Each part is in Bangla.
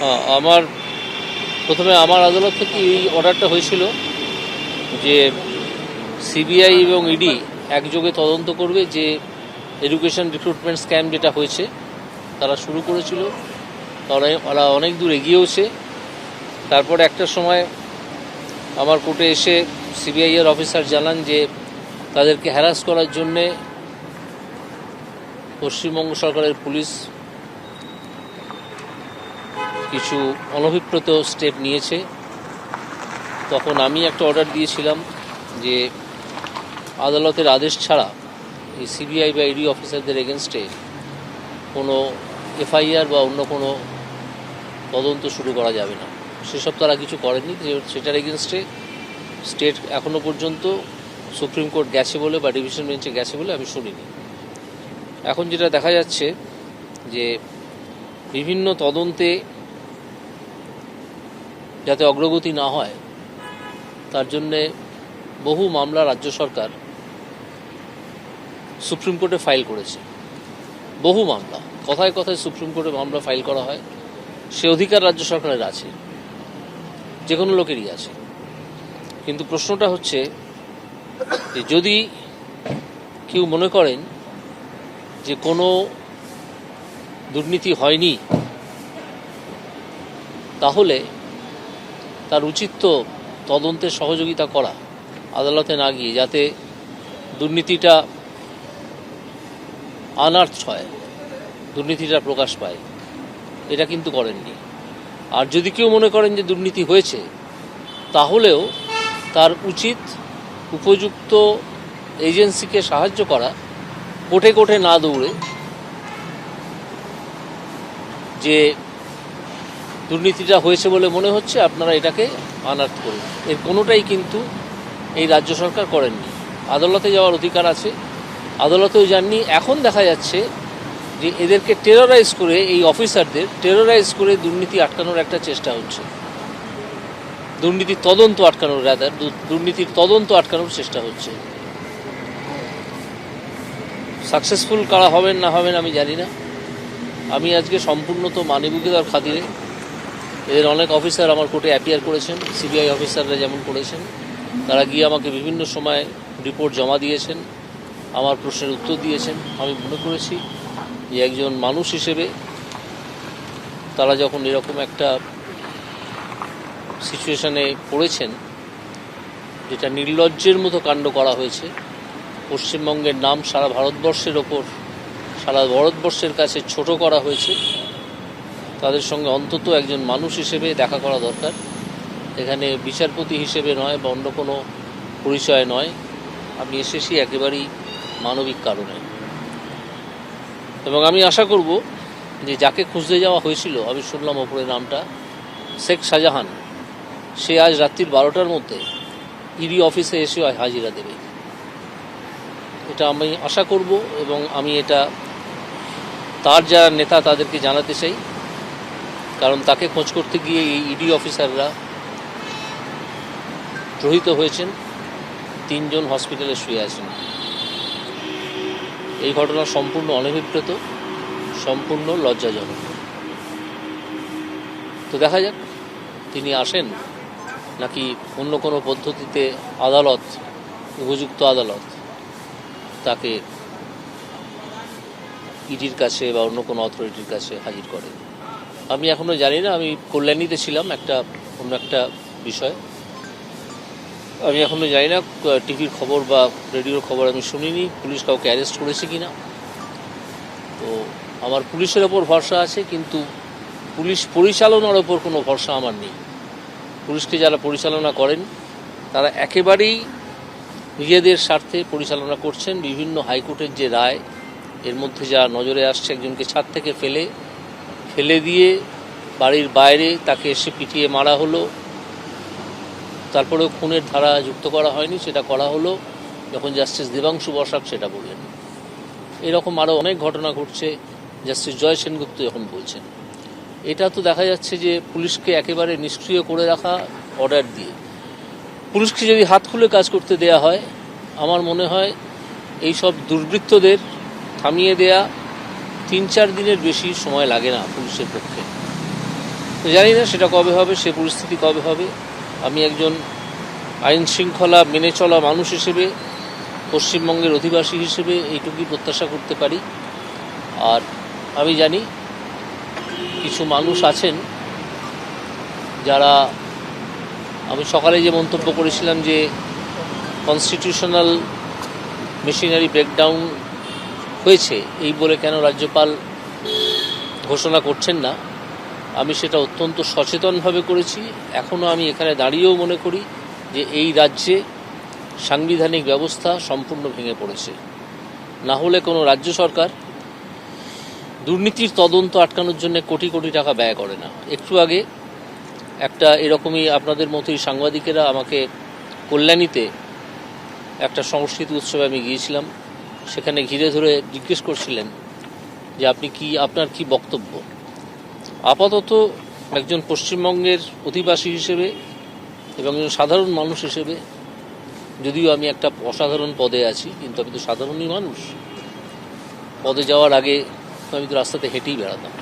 হ্যাঁ, আমার প্রথমে আমার আদালত থেকে এই অর্ডারটা হয়েছিল যে সিবিআই এবং ইডি একযোগে তদন্ত করবে যে এডুকেশন রিক্রুটমেন্ট স্ক্যাম যেটা হয়েছে তারা শুরু করেছিল তারা ওরা অনেক দূর এগিয়েওছে। তারপর একটা সময় আমার কোর্টে এসে সিবিআইয়ের অফিসার জানান যে তাদেরকে হ্যারাস করার জন্যে পশ্চিমবঙ্গ সরকারের পুলিশ কিছু অনভিপ্রেত স্টেপ নিয়েছে। তখন আমি একটা অর্ডার দিয়েছিলাম যে আদালতের আদেশ ছাড়া এই সিবিআই বা ইডি অফিসারদের এগেনস্টে কোনো এফআইআর বা অন্য কোনো তদন্ত শুরু করা যাবে না। সেসব তারা কিছু করেনি সেটার এগেনস্টে স্টেট এখনও পর্যন্ত সুপ্রিম কোর্ট গেছে বলে বা ডিভিশন বেঞ্চে গেছে বলে আমি শুনিনি। এখন যেটা দেখা যাচ্ছে যে বিভিন্ন তদন্তে যাতে অগ্রগতি না হয়, তার জন্যে বহু মামলা রাজ্য সরকার সুপ্রিম কোর্টে ফাইল করেছে। বহু মামলা, কথায় কথায় সুপ্রিম কোর্টে মামলা ফাইল করা হয়। সে অধিকার রাজ্য সরকারের আছে, যে কোনো লোকেরই আছে। কিন্তু প্রশ্নটা হচ্ছে যে যদি কেউ মনে করেন যে কোনো দুর্নীতি হয়নি, তাহলে তার উচিত তো তদন্তে সহযোগিতা করা, আদালতে না গিয়ে, যাতে দুর্নীতিটা আনার্থ হয়, দুর্নীতিটা প্রকাশ পায়। এটা কিন্তু করেননি। আর যদি কেউ মনে করেন যে দুর্নীতি হয়েছে, তাহলেও তার উচিত উপযুক্ত এজেন্সিকে সাহায্য করা কোঠে কোঠে না দৌড়ে, যে দুর্নীতিটা হয়েছে বলে মনে হচ্ছে, আপনারা এটাকে আনার্থ করুন। এর কোনোটাই কিন্তু এই রাজ্য সরকার করেননি। আদালতে যাওয়ার অধিকার আছে। আদালতেও যাননি। এখন দেখা যাচ্ছে যে এদেরকে টেরোরাইজ করে, এই অফিসারদের টেরোরাইজ করে দুর্নীতি আটকানোর একটা চেষ্টা হচ্ছে। দুর্নীতির তদন্ত আটকানোর রাদার দুর্নীতির তদন্ত আটকানোর চেষ্টা হচ্ছে। সাকসেসফুল কারা হবেন না হবেন আমি জানি না। আমি আজকে সম্পূর্ণ তো মানবিকতার খাতিরে এদের অনেক অফিসার আমার কোর্টে অ্যাপিয়ার করেছেন সিবিআই অফিসাররা যেমন করেছেন। তারা গিয়ে আমাকে বিভিন্ন সময় রিপোর্ট জমা দিয়েছেন, আমার প্রশ্নের উত্তর দিয়েছেন। আমি মনে করেছি যে একজন মানুষ হিসেবে তারা যখন এরকম একটা সিচুয়েশানে পড়েছেন, যেটা নির্লজ্জের মতো কাণ্ড করা হয়েছে, পশ্চিমবঙ্গের নাম সারা ভারতবর্ষের ওপর, সারা ভারতবর্ষের কাছে ছোট করা হয়েছে তাদের সঙ্গে অন্তত একজন মানুষ হিসেবে দেখা করা দরকার। এখানে বিচারপতি হিসেবে নয় বা অন্য কোনো পরিচয় নয়। আমি এসেছি একেবারেই মানবিক কারণে। এবং আমি আশা করব যে যাকে খুঁজতে যাওয়া হয়েছিল, আমি শুনলাম ওপরে নামটা, শেখ শাহজাহান। সে আজ রাত্রির বারোটার মধ্যে ইডি অফিসে এসে হাজিরা দেবে। এটা আমি আশা করব এবং আমি এটা তার যারা নেতা তাদেরকে জানাতে চাই। কারণ তাকে খোঁজ করতে গিয়ে এই ইডি অফিসাররা প্রহিত হয়েছেন। তিনজন হসপিটালে শুয়ে আছেন। এই ঘটনা সম্পূর্ণ অনভিপ্রেত, সম্পূর্ণ লজ্জাজনক। তো দেখা যাক, তিনি আসেন নাকি অন্য কোনো পদ্ধতিতে আদালত, উপযুক্ত আদালত তাকে ইডির কাছে বা অন্য কোনো অথরিটির কাছে হাজির করে আমি এখনও জানি না, আমি কল্যাণীতে ছিলাম একটা, অন্য একটা বিষয়। আমি এখনও জানি না টিভির খবর বা রেডিওর খবর আমি শুনিনি, পুলিশ কাউকে অ্যারেস্ট করেছে কি না তো আমার পুলিশের ওপর ভরসা আছে, কিন্তু পুলিশ পরিচালনার ওপর কোনো ভরসা আমার নেই। পুলিশকে যারা পরিচালনা করেন, তারা একেবারেই নিজেদের স্বার্থে পরিচালনা করছেন। বিভিন্ন হাইকোর্টের যে রায়, এর মধ্যে যা নজরে আসছে, একজনকে ছাদ থেকে ফেলে ফেলে দিয়ে বাড়ির বাইরে তাকে এসে পিটিয়ে মারা হলো। তারপরেও খুনের ধারা যুক্ত করা হয়নি, সেটা করা হলো। যখন জাস্টিস দেবাংশু বসাক সেটা বললেন। এরকম আরও অনেক ঘটনা ঘটছে, জাস্টিস জয় সেনগুপ্ত যখন বলছেন। এটা তো দেখা যাচ্ছে যে পুলিশকে একেবারে নিষ্ক্রিয় করে রাখা অর্ডার দিয়ে। পুলিশকে যদি হাত খুলে কাজ করতে দেয়া হয়, আমার মনে হয় এই সব দুর্বৃত্তদের থামিয়ে দেয়া তিন চার দিনের বেশি সময় লাগে না পুলিশের পক্ষে। জানি না সেটা কবে হবে, সে পরিস্থিতি কবে হবে। আমি একজন আইন শৃঙ্খলা মেনে চলা মানুষ হিসেবে, পশ্চিমবঙ্গের অধিবাসী হিসেবে এইটুকুই প্রত্যাশা করতে পারি। আর আমি জানি কিছু মানুষ আছেন যারা, আমি সকালে যে মন্তব্য করেছিলাম যে কনস্টিটিউশনাল মেশিনারি ব্রেকডাউন হয়েছে, এই বলে কেন রাজ্যপাল ঘোষণা করছেন না? আমি সেটা অত্যন্ত সচেতনভাবে করেছি। এখনও আমি এখানে দাঁড়িয়েও মনে করি যে এই রাজ্যে সাংবিধানিক ব্যবস্থা সম্পূর্ণ ভেঙে পড়েছে। না হলে কোনো রাজ্য সরকার দুর্নীতির তদন্ত আটকানোর জন্য কোটি কোটি টাকা ব্যয় করে না। একটু আগে একটা এরকমই আপনাদের মতোই সাংবাদিকেরা আমাকে কল্যাণীতে একটা সংস্কৃতি উৎসবে আমি গিয়েছিলাম। সেখানে ঘিরে ধরে জিজ্ঞেস করছিলেন যে আপনি কি, আপনার কি বক্তব্য? আপাতত একজন পশ্চিমবঙ্গের অধিবাসী হিসেবে এবং একজন সাধারণ মানুষ হিসেবে, যদিও আমি একটা অসাধারণ পদে আছি, কিন্তু আমি তো সাধারণই মানুষ, পদে যাওয়ার আগে আমি তো রাস্তাতে হেঁটেই বেড়াতাম।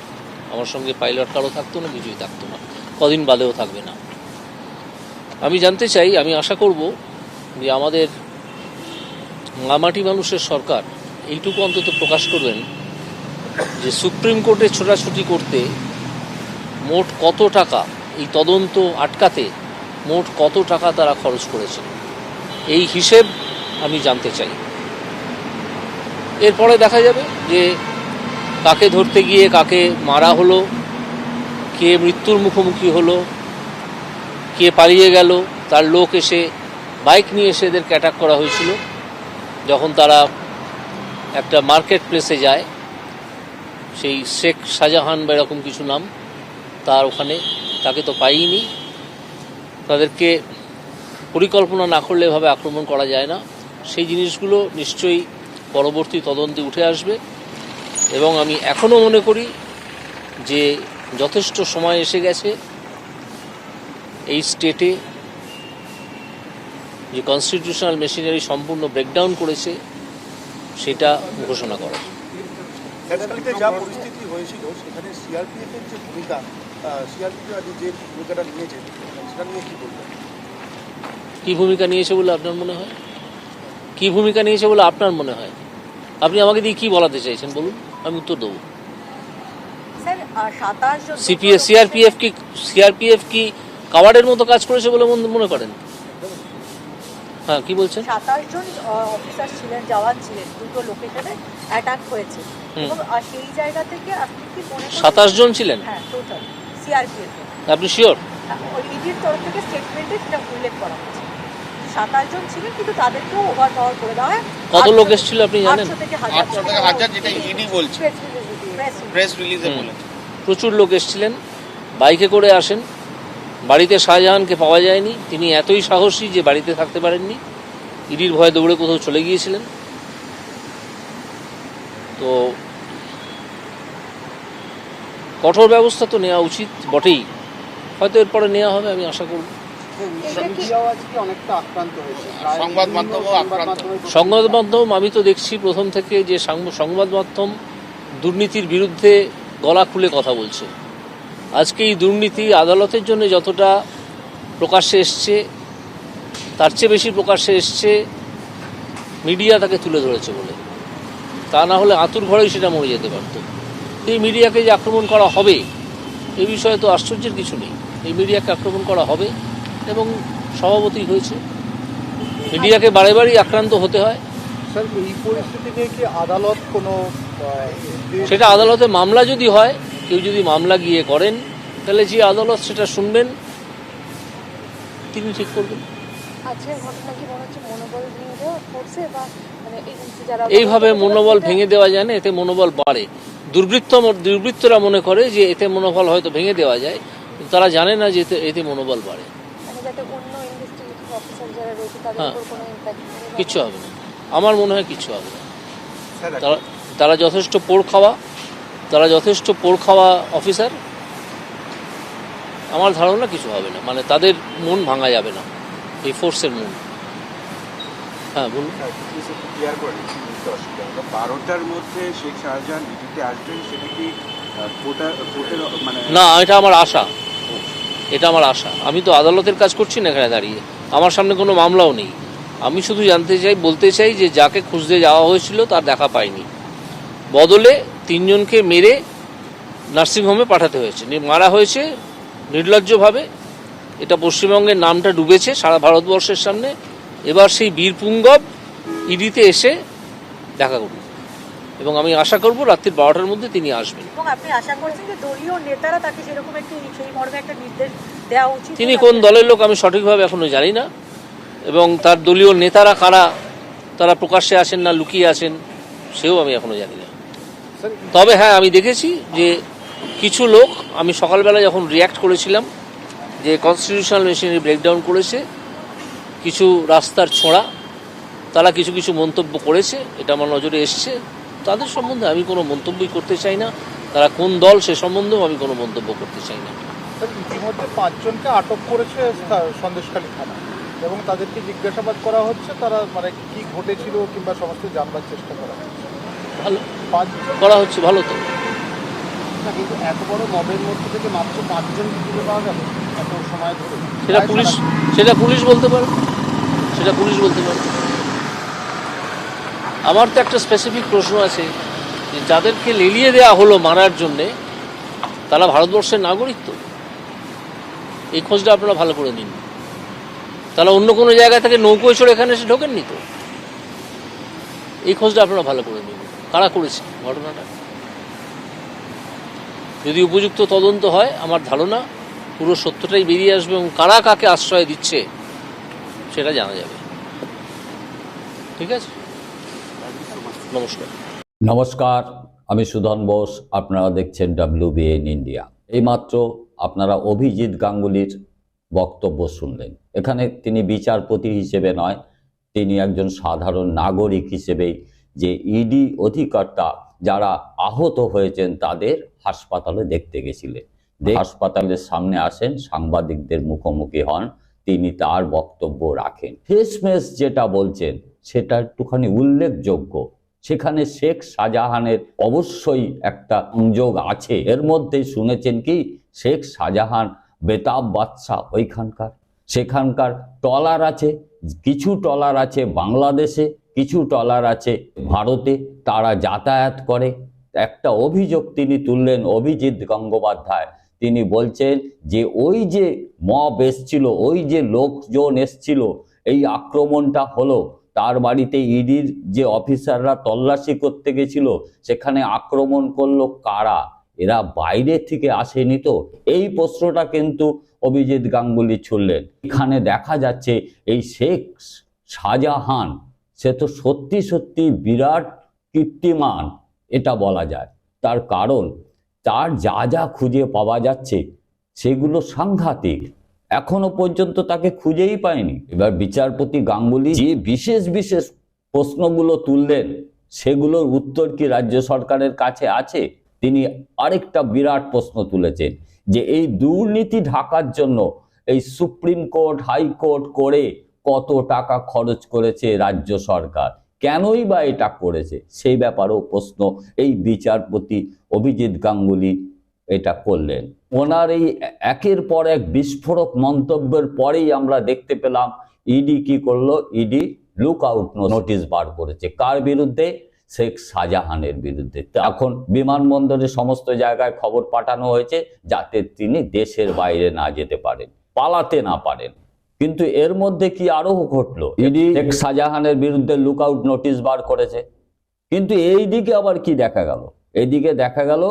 আমার সঙ্গে পাইলট কারও থাকতো না কিছুই থাকতো না, কদিন বাদেও থাকবে না। আমি জানতে চাই, আমি আশা করব যে আমাদের মামাটি মানুষের সরকার, এইটুকু অন্তত প্রকাশ করবেন যে সুপ্রিম কোর্টে ছোটাছুটি করতে মোট কত টাকা, এই তদন্ত আটকাতে মোট কত টাকা তারা খরচ করেছে এই হিসেব আমি জানতে চাই। এরপরে দেখা যাবে যে কাকে ধরতে গিয়ে কাকে মারা হলো, কে মৃত্যুর মুখোমুখি হলো, কে পালিয়ে গেল, তার লোক এসে, বাইক নিয়ে এসে এদেরকে অ্যাটাক করা হয়েছিল। যখন তারা একটা মার্কেট প্লেসে যায়, সেই শেখ শাহজাহান বা এরকম কিছু নাম, তার ওখানে তাকে তো পাইনি। তাদেরকে পরিকল্পনা না করলে এভাবে আক্রমণ করা যায় না। সেই জিনিসগুলো নিশ্চয়ই পরবর্তী তদন্তে উঠে আসবে। এবং আমি এখনও মনে করি যে যথেষ্ট সময় এসে গেছে এই স্টেটে যে কনস্টিটিউশনাল মেশিনারি সম্পূর্ণ ব্রেকডাউন করেছে সেটা ঘোষণা করা। ফ্যাক্টরিতে যা পরিস্থিতি হয়েছিল সেখানে সিআরপিএফ যে ভূমিকা সিআরপিএফ যে ভূমিকাটা নিয়েছে সেটা নিয়ে কি বলবেন? কি ভূমিকা নিয়েছে বলে আপনার মনে হয়? কি ভূমিকা নিয়েছে বলে আপনার মনে হয়? আপনি আমাকে দিয়ে কি বলাতে চাইছেন বলুন? আমি উত্তর দেবো। সিপিএস সিআরপিএফ কি সিআরপিএফ কি কাওয়ার্ডের মতো কাজ করেছে বলে মনে করেন? হ্যাঁ কি বলছেন? সাতাশ জন অফিসার ছিলেন জওয়ান ছিলেন দুটো লোকেশনে অ্যাটাক হয়েছে। এবং সেই জায়গা থেকে আপনি কি মনে সাতাশ জন ছিলেন? হ্যাঁ টোটাল সিআরপিএফ আপনি শিওর ওই ইডির তরফ থেকে স্টেটমেন্টে সেটা উল্লেখ করা হয়েছে। সাতাশ জন ছিলেন কিন্তু তাদেরকেও ওভার পাওয়ার করে দেওয়া হয়। কত লোক এসেছিল আপনি জানেন? আটশো থেকে হাজার আটশো থেকে হাজার যেটা ইডি বলছে। Press release দিয়ে- press release। প্রেস রিলিজে বলেছে। প্রচুর লোক এসেছিলেন। বাইকে করে আসেন। বাড়িতে শাহজাহানকে পাওয়া যায়নি। তিনি এতই সাহসী যে বাড়িতে থাকতে পারেননি। ইডির ভয়ে দৌড়ে কোথাও চলে গিয়েছিলেন। তো কঠোর ব্যবস্থা তো নেওয়া উচিত বটেই। হয়তো এরপরে নেওয়া হবে আমি আশা করব। সংবাদ মাধ্যম আমি তো দেখছি প্রথম থেকে যে সংবাদ মাধ্যম দুর্নীতির বিরুদ্ধে গলা খুলে কথা বলছে। আজকে এই দুর্নীতি আদালতের জন্য যতটা প্রকাশ্যে এসছে তার চেয়ে বেশি প্রকাশ্যে এসছে মিডিয়া তাকে তুলে ধরেছে বলে। তা না হলে আতুর ঘরেই সেটা মরে যেতে পারত। এই মিডিয়াকে যে আক্রমণ করা হবে এ বিষয়ে তো আশ্চর্যের কিছু নেই। এই মিডিয়াকে আক্রমণ করা হবে এবং সভাপতি হয়েছে। মিডিয়াকে বারে বারেই আক্রান্ত হতে হয়। স্যার এই পরিস্থিতি নিয়ে কি আদালত কোনো সেটা আদালতে মামলা যদি হয় কেউ যদি মামলা গিয়ে করেন তাহলে যে আদালত সেটা শুনবেন তিনি ঠিক করবেন। কি মনে হচ্ছে মনোবল ভেঙে দেওয়া করছে বা মানে এই যে যারা এইভাবে মনোবল ভেঙে দেওয়া যায় না এতে মনোবল বাড়ে। দুর্বৃত্ত দুর্বৃত্তরা মনে করে যে এতে মনোবল হয়তো ভেঙে দেওয়া যায় তারা জানে না যে এতে এতে মনোবল বাড়ে। মানে যাতে অন্য ইনভেস্টিগেটিভ অফিসার যারা রয়েছে তাদের হ্যাঁ। কিচ্ছু হবে না। আমার মনে হয় কিচ্ছু হবে না। তারা তারা যথেষ্ট পোড় খাওয়া। তারা যথেষ্ট পোড় খাওয়া অফিসার। আমার ধারণা কিছু হবে না। মানে তাদের মন ভাঙা যাবে না। এই ফোর্সের মন। হ্যাঁ বলুন। বারোটার মধ্যে শেখ শাহজাহান আসবেন সেটা কি কোর্টের মানে না এটা আমার আশা। এটা আমার আশা। আমি তো আদালতের কাজ করছি না এখানে দাঁড়িয়ে। আমার সামনে কোনো মামলাও নেই। আমি শুধু জানতে চাই বলতে চাই যে যাকে খুঁজতে যাওয়া হয়েছিল তার দেখা পাইনি। বদলে তিনজনকে মেরে নার্সিংহোমে পাঠাতে হয়েছে। মারা হয়েছে নির্লজ্জভাবে। এটা পশ্চিমবঙ্গের নামটা ডুবেছে সারা ভারতবর্ষের সামনে। এবার সেই বীরপুঙ্গব ইডিতে এসে দেখা করুন। এবং আমি আশা করব রাত্রির বারোটার মধ্যে তিনি আসবেন। আপনি আশা করছেন দলীয় নেতারা তাকে সেরকম একটি সেই মর্মে একটা নির্দেশ দেওয়া উচিত তিনি কোন দলের লোক আমি সঠিকভাবে এখনও জানি না। এবং তার দলীয় নেতারা কারা তারা প্রকাশ্যে আসেন না লুকিয়ে আছেন সেও আমি এখনও জানি না। তবে হ্যাঁ আমি দেখেছি যে কিছু লোক, আমি সকালবেলা যখন রিয়্যাক্ট করেছিলাম যে কনস্টিটিউশনাল মেশিনারি ব্রেকডাউন করেছে, কিছু রাস্তার ছোঁড়া, তারা কিছু কিছু মন্তব্য করেছে, এটা আমার নজরে এসছে। তাদের সম্বন্ধে আমি কোনো মন্তব্যই করতে চাই না। তারা কোন দল সে সম্বন্ধেও আমি কোনো মন্তব্য করতে চাই না। ইতিমধ্যে পাঁচজনকে আটক করেছে সন্দেশখালী থানা। এবং তাদেরকে জিজ্ঞাসাবাদ করা হচ্ছে, তারা মানে কি ঘটেছিল কিংবা সমস্ত জানবার চেষ্টা করা হচ্ছে। ভালো করা হচ্ছে ভালো তো। কিন্তু এত বড় মবের মধ্যে থেকে মাত্র পাঁচজনকে পাওয়া গেল এত সময় ধরে। সেটা পুলিশ সেটা পুলিশ বলতে পারে। সেটা পুলিশ বলতে পারে। আমার তো একটা স্পেসিফিক প্রশ্ন আছে যে যাদেরকে লেলিয়ে দেওয়া হলো মারার জন্যে তারা ভারতবর্ষের নাগরিক তো। এই খোঁজটা আপনারা ভালো করে নিন। তারা অন্য কোনো জায়গা থেকে নৌকোয় চড়ে এখানে এসে ঢোকেননি তো? এই খোঁজটা আপনারা ভালো করে নিন। কারা করেছে ঘটনাটা? যদি উপযুক্ত তদন্ত হয়, আমার ধারণা পুরো সত্যটাই বেরিয়ে আসবে এবং কারা কাকে আশ্রয় দিচ্ছে সেটা জানা যাবে। ঠিক আছে? নমস্কার। নমস্কার, আমি সুধন বোস, আপনারা দেখছেন ডাব্লিউ বিএন ইন্ডিয়া এইমাত্র আপনারা অভিজিৎ গাঙ্গুলির বক্তব্য শুনলেন। এখানে তিনি বিচারপতি হিসেবে নয়, তিনি একজন সাধারণ নাগরিক হিসেবেই যে ইডি অধিকর্তা যারা আহত হয়েছেন তাদের হাসপাতালে দেখতে গেছিলেন। হাসপাতালের সামনে আসেন সাংবাদিকদের মুখোমুখি হন তিনি তার বক্তব্য রাখেন। শেষমেশ যেটা বলছেন সেটা একটুখানি উল্লেখযোগ্য। সেখানে শেখ শাহজাহানের অবশ্যই একটা সংযোগ আছে। এর মধ্যে শুনেছেন কি শেখ শাহজাহান বেতাব বাদশাহ ওইখানকার। সেখানকার টলার আছে কিছু টলার আছে বাংলাদেশে। কিছু টলার আছে ভারতে, তারা যাতায়াত করে। একটা অভিযোগ তিনি তুললেন অভিজিৎ গঙ্গোপাধ্যায়। তিনি বলছেন যে, ওই যে মব এসছিল, ওই যে লোকজন এসছিল, এই আক্রমণটা হলো। তার বাড়িতে ইডির যে অফিসাররা তল্লাশি করতে গেছিল, সেখানে আক্রমণ করল কারা? এরা বাইরে থেকে আসেনি তো? এই প্রশ্নটা কিন্তু অভিজিৎ গাঙ্গুলি ছুড়লেন। এখানে দেখা যাচ্ছে এই শেখ শাহজাহান সে তো সত্যি সত্যি বিরাট কীর্তিমান, এটা বলা যায়। তার কারণ, তার যা যা খুঁজে পাওয়া যাচ্ছে, সেগুলো সাংঘাতিক। এখনও পর্যন্ত তাকে খুঁজেই পায়নি। এবার বিচারপতি গাঙ্গুলি যে বিশেষ বিশেষ প্রশ্নগুলো তুললেন, সেগুলোর উত্তর কি রাজ্য সরকারের কাছে আছে? তিনি আরেকটা বিরাট প্রশ্ন তুলেছেন যে, এই দুর্নীতি ঢাকার জন্য এই সুপ্রিম কোর্ট, হাইকোর্ট করে কত টাকা খরচ করেছে রাজ্য সরকার? কেনই বা এটা করেছে? সেই ব্যাপারেও প্রশ্ন এই বিচারপতি অভিজিৎ গাঙ্গুলি এটা করলেন। ওনার এই একের পর এক বিস্ফোরক মন্তব্যের পরেই আমরা দেখতে পেলাম, ইডি কি করল? ইডি লুক আউট নোটিশ বার করেছে। কার বিরুদ্ধে? শেখ শাহজাহানের বিরুদ্ধে। এখন বিমানবন্দরে সমস্ত জায়গায় খবর পাঠানো হয়েছে যাতে তিনি দেশের বাইরে না যেতে পারেন, পালাতে না পারেন। কিন্তু এর মধ্যে কি আরও ঘটলো? ইডি শেখ শাহজাহানের বিরুদ্ধে লুক আউট নোটিশ বার করেছে। কিন্তু এই দিকে আবার কি দেখা গেল? এইদিকে দেখা গেল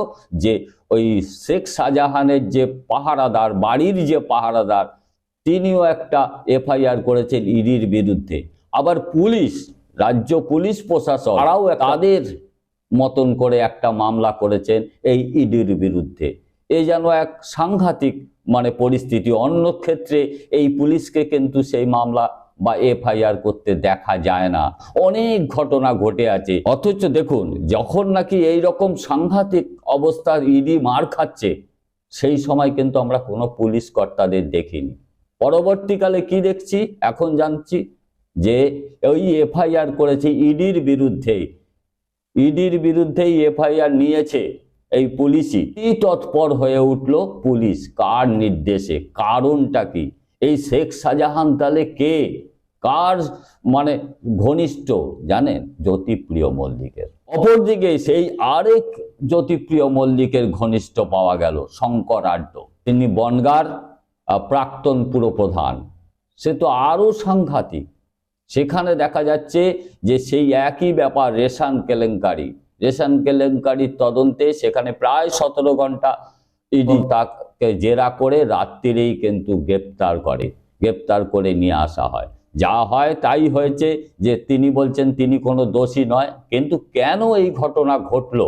যে ওই শেখ শাহজাহানের যে পাহারাদার বাড়ির যে পাহারাদার তিনিও একটা এফআইআর করেছেন ইডির বিরুদ্ধে। আবার পুলিশ রাজ্য পুলিশ প্রশাসন তারাও তাদের মতন করে একটা মামলা করেছেন এই ইডির বিরুদ্ধে। এ যেন এক সাংঘাতিক মানে পরিস্থিতি। অন্য ক্ষেত্রে এই পুলিশকে কিন্তু সেই মামলা বা এফআইআর করতে দেখা যায় না। অনেক ঘটনা ঘটে আছে। অথচ দেখুন, যখন নাকি এই রকম সাংঘাতিক অবস্থার ইডি মার খাচ্ছে, সেই সময় কিন্তু আমরা কোনো পুলিশ কর্তাদের দেখিনি। পরবর্তীকালে কি দেখছি? এখন জানছি যে ওই এফআইআর করেছে ইডির বিরুদ্ধে ইডির বিরুদ্ধেই এফআইআর নিয়েছে। এই পুলিশই। তৎপর হয়ে উঠল পুলিশ? কার নির্দেশে? কারণটা কি? এই শেখ শাহজাহান তাহলে কে? কার মানে ঘনিষ্ঠ? জানেন? জ্যোতিপ্রিয় মল্লিকের। অপরদিকে সেই আরেক জ্যোতিপ্রিয় মল্লিকের ঘনিষ্ঠ পাওয়া গেল শঙ্কর আড্ড তিনি বনগার প্রাক্তন পুরপ্রধান। সে তো আরও সাংঘাতিক। সেখানে দেখা যাচ্ছে যে সেই একই ব্যাপার রেশান কেলেঙ্কারি। রেশন কেলেঙ্কারির তদন্তে সেখানে প্রায় সতেরো ঘণ্টা ইডি তাকে জেরা করে রাত্রিরেই কিন্তু গ্রেপ্তার করে গ্রেপ্তার করে নিয়ে আসা হয়। যা হয় তাই হয়েছে যে তিনি বলছেন তিনি কোনো দোষী নয়, কিন্তু কেন এই ঘটনা ঘটলো?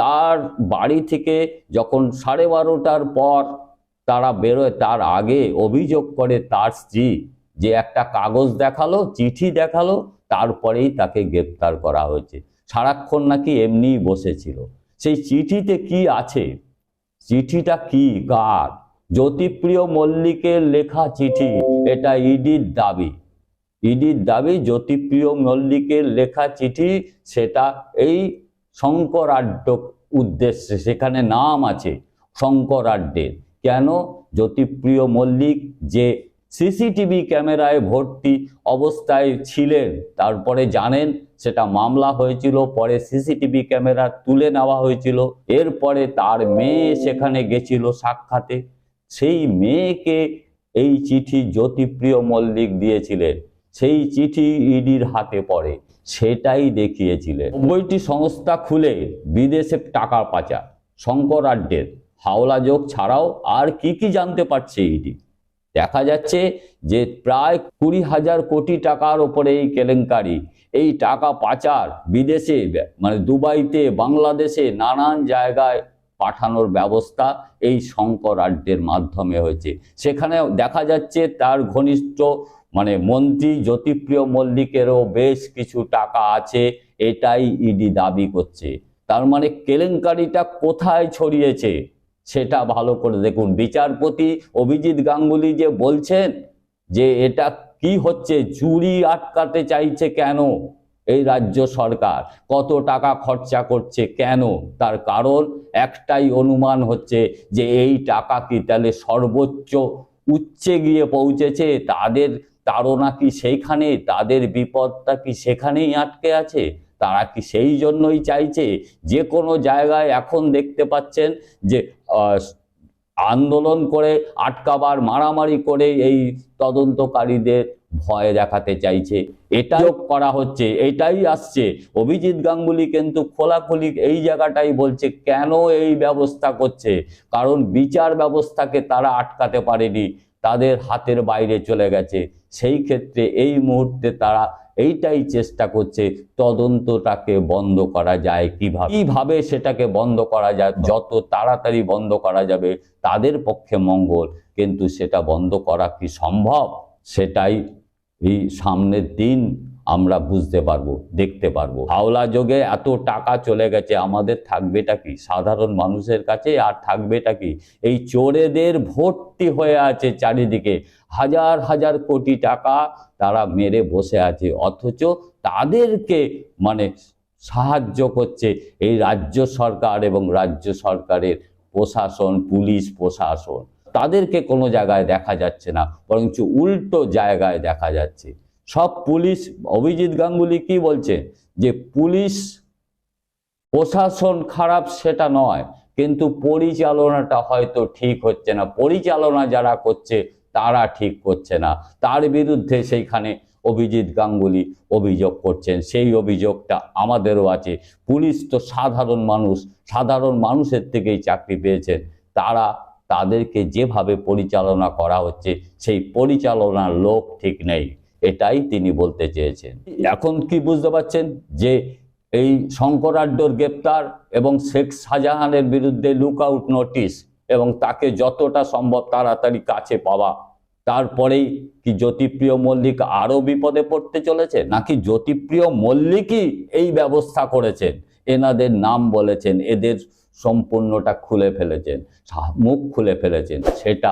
তার বাড়ি থেকে যখন সাড়ে বারোটার পর তারা বেরোয়, তার আগে অভিযোগ করে তার স্ত্রী যে একটা কাগজ দেখাল, চিঠি দেখাল, তারপরেই তাকে গ্রেপ্তার করা হয়েছে। সারাক্ষণ নাকি এমনিই বসেছিল। সেই চিঠিতে কি আছে? চিঠিটা কি? কার? জ্যোতিপ্রিয় মল্লিকের লেখা চিঠি, এটা ইডির দাবি। ইডির দাবি, জ্যোতিপ্রিয় মল্লিকের লেখা চিঠি, সেটা এই শঙ্করাড্য উদ্দেশ্যে, সেখানে নাম আছে শঙ্করাড্যের কেন? জ্যোতিপ্রিয় মল্লিক যে সিসিটিভি ক্যামেরায় ভর্তি অবস্থায় ছিলেন। তারপরে জানেন সেটা মামলা হয়েছিল, পরে সিসিটিভি ক্যামেরা তুলে নেওয়া হয়েছিল। এরপরে তার মেয়ে সেখানে গেছিল সাক্ষাতে। সেই মেয়েকে এই চিঠি জ্যোতিপ্রিয় মল্লিক দিয়েছিলেন। সেই চিঠি ইডির হাতে পড়ে, সেটাই দেখিয়েছিলেন। বইটি সংস্থা খুলে বিদেশে টাকা পাচার শঙ্করাড্যের হাওলা যোগ ছাড়াও আর কি কি জানতে পারছে ইডি? দেখা যাচ্ছে যে প্রায় কুড়ি হাজার কোটি টাকার ওপরে এই কেলেঙ্কারি, এই টাকা পাচার বিদেশে মানে দুবাইতে, বাংলাদেশে নানান জায়গায় পাঠানোর ব্যবস্থা এই শঙ্কর শঙ্করাড্যের মাধ্যমে হয়েছে। সেখানে দেখা যাচ্ছে তার ঘনিষ্ঠ মানে মন্ত্রী জ্যোতিপ্রিয় মল্লিকেরও বেশ কিছু টাকা আছে, এটাই ইডি দাবি করছে। তার মানে কেলেঙ্কারিটা কোথায় ছড়িয়েছে? সেটা ভালো করে দেখুন। বিচারপতি অভিজিৎ গাঙ্গুলি যে বলছেন যে এটা কি হচ্ছে, চুরি আটকাতে চাইছে কেন এই রাজ্য সরকার? কত টাকা খরচা করছে কেন? তার কারণ একটাই অনুমান হচ্ছে যে এই টাকা কি তাহলে সর্বোচ্চ উচ্চে গিয়ে পৌঁছেছে? তাদের তাড়না কি সেইখানে? তাদের বিপদটা কি সেখানেই আটকে আছে? তারা কি সেই জন্যই চাইছে? যে কোনো জায়গায় এখন দেখতে পাচ্ছেন যে আন্দোলন করে আটকাবার মারামারি করে এই তদন্তকারীদের ভয় দেখাতে চাইছে। এটা করা হচ্ছে এটাই আসছে। অভিজিৎ গাঙ্গুলি কিন্তু খোলাখুলি এই জায়গাটাই বলছে কেন এই ব্যবস্থা করছে? কারণ বিচার ব্যবস্থাকে তারা আটকাতে পারেনি তাদের হাতের বাইরে চলে গেছে। সেই ক্ষেত্রে এই মুহূর্তে তারা এইটাই চেষ্টা করছে, তদন্তটাকে বন্ধ করা যায় কীভাবে? কীভাবে সেটাকে বন্ধ করা যায়? যত তাড়াতাড়ি বন্ধ করা যাবে, তাদের পক্ষে মঙ্গল, কিন্তু সেটা বন্ধ করা কি সম্ভব? সেটাই এই সামনের দিন আমরা বুঝতে পারব, দেখতে পারব। হাওলা যোগে এত টাকা চলে গেছে, আমাদের থাকবেটা কি? সাধারণ মানুষের কাছে আর থাকবেটা কি? এই চোরেদের ভর্তি হয়ে আছে চারিদিকে। হাজার হাজার কোটি টাকা তারা মেরে বসে আছে। অথচ তাদেরকে মানে সাহায্য করছে এই রাজ্য সরকার এবং রাজ্য সরকারের প্রশাসন, পুলিশ প্রশাসন। তাদেরকে কোনো জায়গায় দেখা যাচ্ছে না, বরঞ্চ উল্টো জায়গায় দেখা যাচ্ছে। সব পুলিশ, অভিজিৎ গাঙ্গুলি কি বলছে? যে পুলিশ প্রশাসন খারাপ সেটা নয়, কিন্তু পরিচালনাটা হয়তো ঠিক হচ্ছে না। পরিচালনা যারা করছে তারা ঠিক করছে না। তার বিরুদ্ধে সেইখানে অভিজিৎ গাঙ্গুলি অভিযোগ করছেন। সেই অভিযোগটা আমাদেরও আছে। পুলিশ তো সাধারণ মানুষ, সাধারণ মানুষের থেকেই চাকরি পেয়েছেন। তারা তাদেরকে যেভাবে পরিচালনা করা হচ্ছে, সেই পরিচালনার লোক ঠিক নেই। এটাই তিনি বলতে চেয়েছেন। এখন কি বুঝতে পারছেন? যে এই শঙ্করাড্ডর গ্রেপ্তার এবং শেখ শাহজাহানের বিরুদ্ধে লুক আউট নোটিশ এবং তাকে যতটা সম্ভব তাড়াতাড়ি কাছে পাওয়া তারপরেই কি জ্যোতিপ্রিয় মল্লিক আরও বিপদে পড়তে চলেছে? নাকি জ্যোতিপ্রিয় মল্লিকই এই ব্যবস্থা করেছেন? এনাদের নাম বলেছেন, এদের সম্পূর্ণটা খুলে ফেলেছেন মুখ খুলে ফেলেছেন, সেটা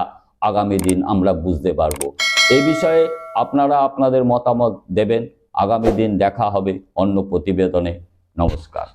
আগামী দিন আমরা বুঝতে পারব। এ বিষয়ে আপনারা আপনাদের মতামত দেবেন। আগামী দিন দেখা হবে অন্য প্রতিবেদনে। নমস্কার।